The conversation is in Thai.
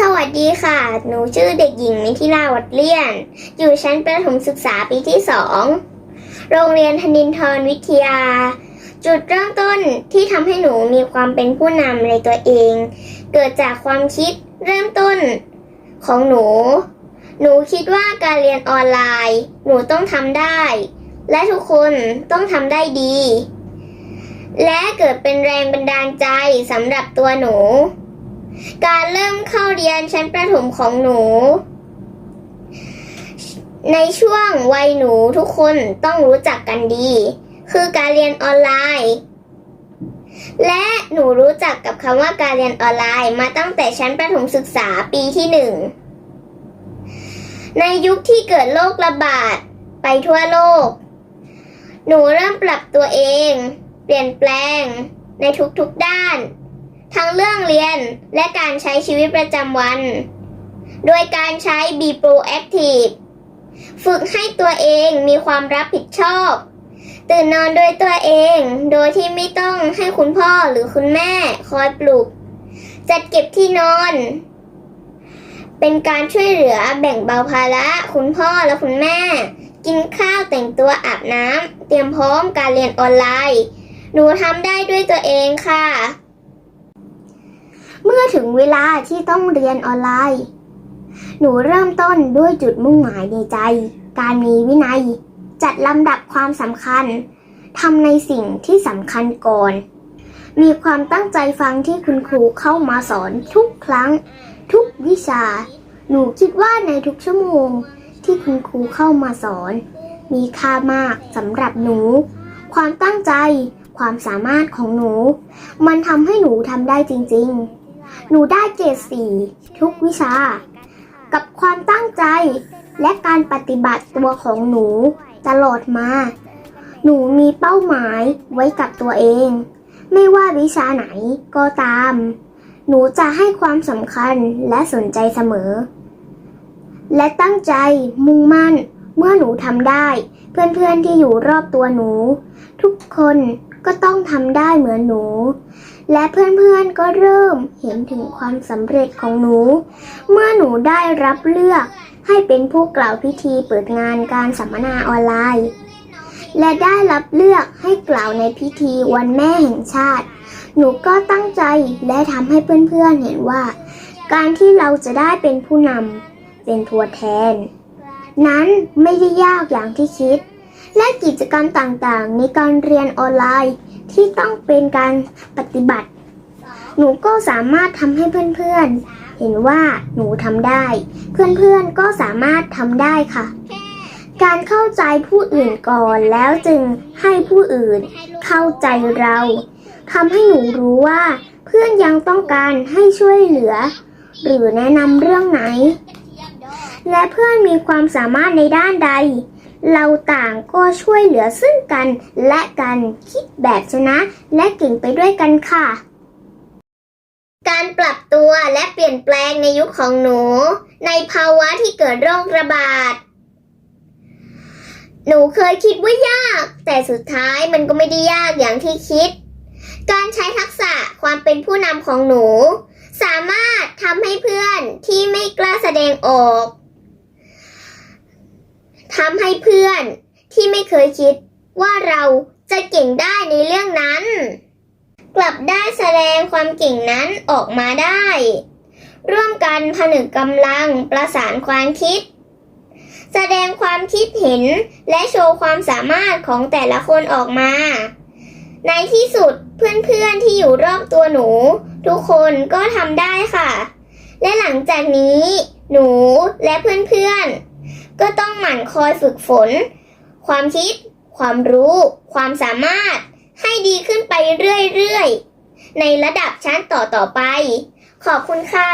สวัสดีค่ะ หนูชื่อเด็กหญิงมิถิลาวัดเลียน อยู่ชั้นประถมศึกษาปีที่สอง โรงเรียนธนินทรวิทยา จุดเริ่มต้นที่ทำให้หนูมีความเป็นผู้นำในตัวเอง เกิดจากความคิดเริ่มต้นของหนู หนูคิดว่าการเรียนออนไลน์ หนูต้องทำได้ และทุกคนต้องทำได้ดี และเกิดเป็นแรงบันดาลใจสำหรับตัวหนู การเริ่มเข้าเรียนชั้นประถมของหนู ในช่วงวัยหนูทุกคนต้องรู้จักกันดี คือการเรียนออนไลน์ และหนูรู้จักกับคำว่าการเรียนออนไลน์ มาตั้งแต่ชั้นประถมศึกษาปีที่หนึ่งในยุคที่เกิดโรคระบาดไปทั่วโลก หนูเริ่มปรับตัวเอง เปลี่ยนแปลงในทุกๆด้าน ทั้งเรื่องเรียนและการใช้ชีวิตประจำวัน โดยการใช้ Be Proactive ฝึกให้ตัวเองมีความรับผิดชอบ ตื่นนอนด้วยตัวเอง โดยที่ไม่ต้องให้คุณพ่อหรือคุณแม่คอยปลุก จัดเก็บที่นอน เป็นการช่วยเหลือแบ่งเบาภาระคุณพ่อและคุณแม่ กินข้าวแต่งตัวอาบน้ำเตรียมพร้อมการเรียนออนไลน์ หนูทำได้ด้วยตัวเองค่ะ เมื่อถึงเวลาที่ต้องเรียนออนไลน์ หนูเริ่มต้นด้วยจุดมุ่งหมายในใจ การมีวินัย จัดลำดับความสำคัญทำในสิ่งที่สำคัญก่อน มีความตั้งใจฟังที่คุณครูเข้ามาสอนทุกครั้ง ทุกวิชา หนูคิดว่าในทุกชั่วโมงที่คุณครูเข้ามาสอน มีค่ามากสำหรับหนู ความตั้งใจความสามารถของหนู มันทำให้หนูทำได้จริง ๆ หนูได้เกรดสี่ทุกวิชา กับความตั้งใจและการปฏิบัติตัวของหนูตลอดมา หนูมีเป้าหมายไว้กับตัวเอง ไม่ว่าวิชาไหนก็ตาม หนูจะให้ความสำคัญและสนใจเสมอ และตั้งใจมุ่งมั่นเมื่อหนูทำได้ เพื่อนๆที่อยู่รอบตัวหนู ทุกคนก็ต้องทำได้เหมือนหนู และเพื่อนๆก็เริ่มเห็นถึงความสำเร็จของหนู เมื่อหนูได้รับเลือกให้เป็นผู้กล่าวพิธีเปิดงานการสัมมนาออนไลน์ และได้รับเลือกให้กล่าวในพิธีวันแม่แห่งชาติ หนูก็ตั้งใจและทำให้เพื่อนๆเห็นว่า การที่เราจะได้เป็นผู้นำเป็นตัวแทน นั้นไม่ได้ยากอย่างที่คิด และกิจกรรมต่างๆ ในการเรียนออนไลน์ที่ต้องเป็นการปฏิบัติ หนูก็สามารถทำให้เพื่อนๆ เห็นว่าหนูทำได้ เพื่อนๆก็สามารถทำได้ค่ะ การเข้าใจผู้อื่นก่อนแล้วจึงให้ผู้อื่นเข้าใจเราทำให้หนูรู้ว่า เพื่อนยังต้องการให้ช่วยเหลือ หรือแนะนำเรื่องไหน และเพื่อนมีความสามารถในด้านใด เราต่างก็ช่วยเหลือซึ่งกันและกันคิดแบบชนะ และเก่งไปด้วยกันค่ะ การปรับตัวและเปลี่ยนแปลงในยุคของหนู ในภาวะที่เกิดโรคระบาด หนูเคยคิดว่ายาก แต่สุดท้ายมันก็ไม่ได้ยากอย่างที่คิด การใช้ทักษะความเป็นผู้นำของหนู สามารถทำให้เพื่อนที่ไม่กล้าแสดงออก ทำให้เพื่อนที่ไม่เคยคิดว่าเราจะเก่งได้ในเรื่องนั้น กลับได้แสดงความเก่งนั้นออกมาได้ ร่วมกันผนึกกำลังประสานความคิด แสดงความคิดเห็นและโชว์ความสามารถของแต่ละคนออกมา ในที่สุดเพื่อนๆที่อยู่รอบตัวหนู ทุกคนก็ทำได้ค่ะ และหลังจากนี้ หนูและเพื่อนๆ ก็ต้องหมั่นคอยฝึกฝน ความคิด ความรู้ ความสามารถ ให้ดีขึ้นไปเรื่อยๆ ในระดับชั้นต่อๆไป ขอบคุณค่ะ